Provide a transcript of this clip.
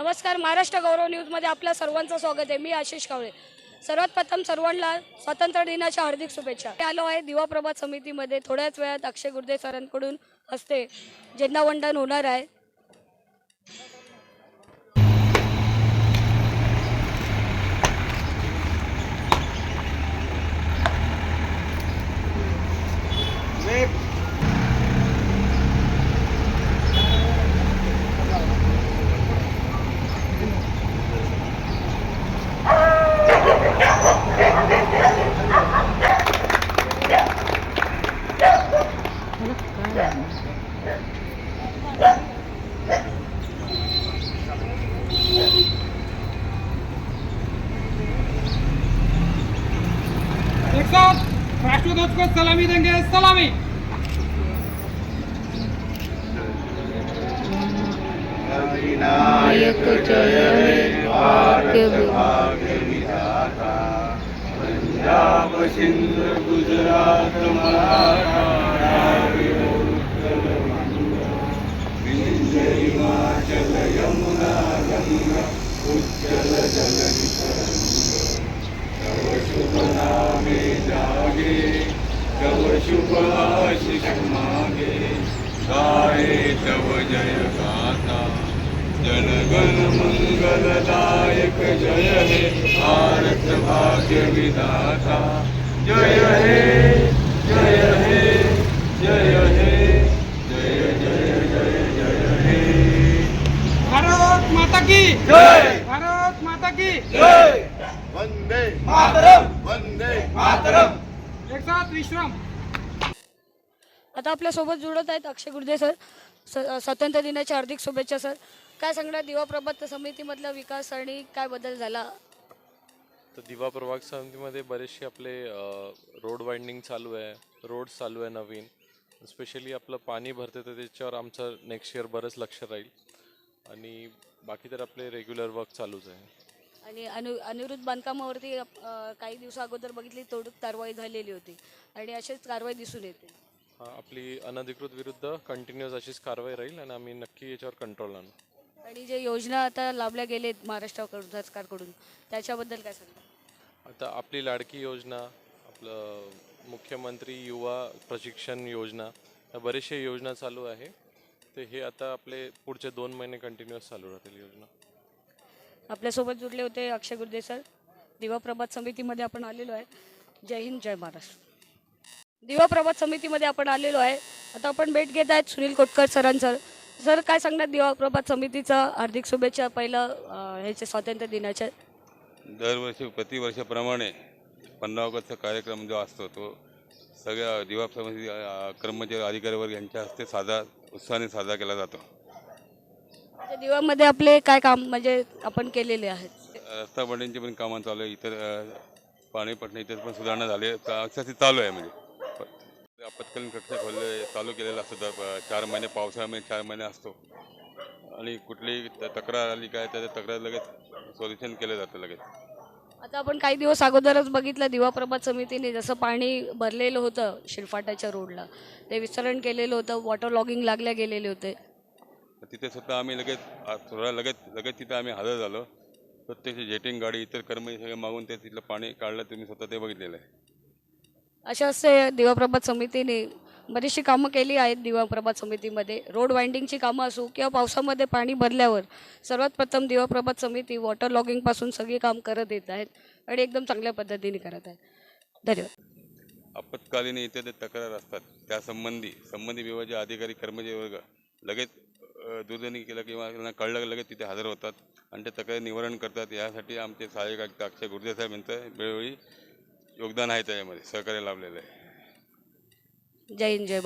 नमस्कार महाराष्ट्र गौरव न्यूजमध्ये आपल्या सर्वांचं स्वागत आहे. मी आशिष कावळे. सर्वात प्रथम सर्वांना स्वातंत्र्य दिनाच्या हार्दिक शुभेच्छा. आलो आहे दिवाप्रभात समितीमध्ये. थोड्याच वेळात अक्षय गुरुदेव सरांकडून हस्ते झेंडावंदन होणार आहे. राष्ट्रध्वज को सलामी देंगे सलामी! नायक जय भाग्य विधाता। पंजाब सिंध गुजरात मराठा हिमाचल यमुना गंगा उज्जल जल शुभ नामे जागे तव शुभ आशिष मागे। गाये तव जय गाता जनगण मंगलदायक जय हे। भारत भाग्य विधाता जय हे जय हे जय हे जय जय जय जय हे। भारत माता की जय। भारत माता की जय। वंदे मातरम वंदे मातरम एक साथ विश्राम आता आपल्यासोबत जुळत आहेत अक्षय गुर्दे सर. स- स्वातंत्र्य दिनाच्या हार्दिक शुभेच्छा सर. काय सांगणार दिवा प्रभात समितीमधला विकास आणि काय बदल झाला? तर दिवा प्रभाग समितीमध्ये बरेचसे आपले रोड वाइंडिंग चालू आहे रोड्स चालू आहे नवीन. स्पेशली आपलं पाणी भरते तर त्याच्यावर आमचं नेक्स्ट इयर बरंच लक्ष राहील. आणि बाकी तर आपले रेग्युलर वर्क चालूच आहे. आणि अनु अनिरुद्ध बांधकामावरती अ, काही दिवसा अगोदर बघितली तोडूक कारवाई झालेली होती. आणि अशीच कारवाई दिसून येते. हा, आपली अनधिकृत विरुद्ध कंटिन्युअस अशीच कारवाई राहील आणि आम्ही नक्की याच्यावर कंट्रोल आणू. आणि जे योजना आता लाभल्या गेलेत महाराष्ट्राकडून सरकारकडून त्याच्याबद्दल काय सांगता? आता आपली लाडकी योजना आपलं मुख्यमंत्री युवा प्रशिक्षण योजना या बरेचसे योजना चालू आहे. तर हे आता आपले पुढचे दोन महिने कंटिन्युअस चालू राहतील योजना. आपल्यासोबत जुडले होते अक्षय गुर्दे सर. दिवा प्रभात समितीमध्ये आपण आलेलो आहे. जय हिंद जय महाराष्ट्र. दिवा प्रभात समितीमध्ये आपण आलेलो आहे. आता आपण भेट घेत आहेत सुनील कोटकर सरांसर. सर काय सांगणार दिवा प्रभात समितीचा हार्दिक शुभेच्छा पहिलं ह्याचे स्वातंत्र्य दिनाच्या? दरवर्षी प्रतिवर्षाप्रमाणे पंधरा ऑगस्टचा कार्यक्रम जो असतो तो सगळ्या दिवा समिती कर्मचारी अधिकारी वर्ग यांच्या हस्ते साधा उत्साहाने साजरा केला जातो. दिवामध्ये आपले काय काम म्हणजे आपण केलेले आहेत? रस्ता बंड्यांची पण कामं चालू आहे. इतर अ, पाणी पटणे इतर पण सुधारणा झाली आहे. अक्षरशः चालू आहे म्हणजे. प- आपत्कालीन कक्ष खोलले चालू केलेला असतो. दर प- चार महिने पावसाळ्यामध्ये चार महिने असतो. आणि कुठलीही त- तक्रार आली काय त्याच्या तक्रार लगेच सोल्युशन केलं जातं लगेच. आता आपण काही दिवस अगोदरच बघितलं दिवा प्रभात समितीने जसं पाणी भरलेलं होतं शिरफाटाच्या रोडला ते विस्तरण केलेलं होतं वॉटर लॉगिंग लागल्या गेलेले होते. तर तिथे सुद्धा आम्ही लगेच थोडा लगेच लगेच तिथे आम्ही हजर झालो. प्रत्यक्ष जेटिंग गाडी इतर कर्मचारी सगळे मागून ते तिथलं पाणी काढलं तुम्ही स्वतः ते बघितलेलं आहे. अशा असे दिवा प्रभात समितीने बरीचशी कामं केली आहेत दिवा प्रभात समितीमध्ये. रोड वाइंडिंगची कामं असो किंवा पावसामध्ये पाणी भरल्यावर सर्वात प्रथम दिवा प्रभात समिती वॉटर लॉगिंगपासून सगळी काम करत येत आहेत आणि एकदम चांगल्या पद्धतीने करत आहेत. धन्यवाद. आपत्कालीन इथे ते तक्रार असतात त्यासंबंधी संबंधित विभागाचे अधिकारी कर्मचारी वर्ग लगेच दूरध्वनी केलं किंवा त्यांना कळलं की लगेच तिथे हजर होतात. आणि ते तक्रार निवारण करतात. यासाठी आमचे सहाय्यक आयुक्त अक्षय गुर्दे साहेब यांचं वेळोवेळी योगदान आहे त्याच्यामध्ये सहकार्य लाभलेलं आहे. जय हिंद जय